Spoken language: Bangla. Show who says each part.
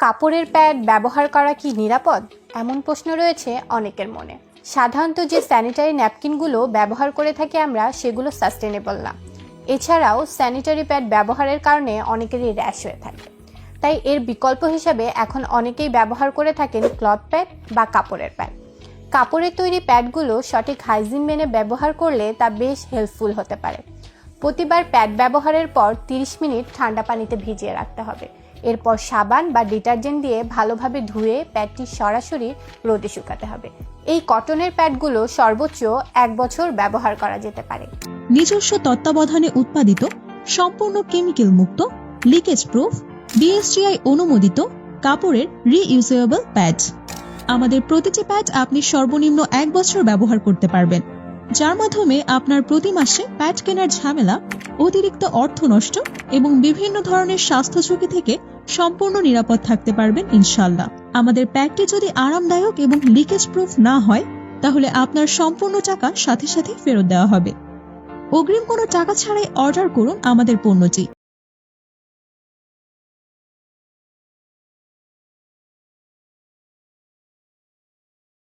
Speaker 1: কাপড়ের প্যাড ব্যবহার করা কি নিরাপদ? এমন প্রশ্ন রয়েছে অনেকের মনে। সাধারণত যে স্যানিটারি ন্যাপকিনগুলো ব্যবহার করে থাকি আমরা, সেগুলো সাস্টেনেবল না। এছাড়াও স্যানিটারি প্যাড ব্যবহারের কারণে অনেকেরই র্যাশ হয়ে থাকে। তাই এর বিকল্প হিসাবে এখন অনেকেই ব্যবহার করে থাকেন ক্লথ প্যাড বা কাপড়ের প্যাড। কাপড়ের তৈরি প্যাডগুলো সঠিক হাইজিন মেনে ব্যবহার করলে তা বেশ হেল্পফুল হতে পারে। প্রতিবার প্যাড ব্যবহারের পর 30 মিনিট ঠান্ডা পানিতে ভিজিয়ে রাখতে হবে। এরপর সাবান বা ডিটারজেন্ট দিয়ে ভালোভাবে ধুয়ে প্যাডটি সরাসরি রোদে শুকাতে হবে। এই কটনের প্যাডগুলো সর্বোচ্চ এক বছর ব্যবহার করা যেতে পারে।
Speaker 2: নিজস্ব তত্ত্বাবধানে উৎপাদিত, সম্পূর্ণ কেমিক্যাল মুক্ত, লিকেজ প্রুফ বিএসটিআই অনুমোদিত কাপড়ের রিইউজেবল প্যাড। আমাদের প্রতিটি প্যাড আপনি সর্বনিম্ন এক বছর ব্যবহার করতে পারবেন। যার মাধ্যমে আপনার প্রতি মাসে প্যাট কেনার ঝামেলা, অতিরিক্ত অর্থ নষ্ট এবং বিভিন্ন ধরনের স্বাস্থ্য ঝুঁকি থেকে সম্পূর্ণ নিরাপদ থাকতে পারবেন ইনশাল্লাহ আমাদের প্যাকটি যদি আরামদায়ক এবং লিকেজ প্রুফ না হয়, তাহলে আপনার সম্পূর্ণ টাকা সাথে সাথে ফেরত দেওয়া হবে। অগ্রিম কোনো টাকা ছাড়াই অর্ডার করুন আমাদের পণ্যটি।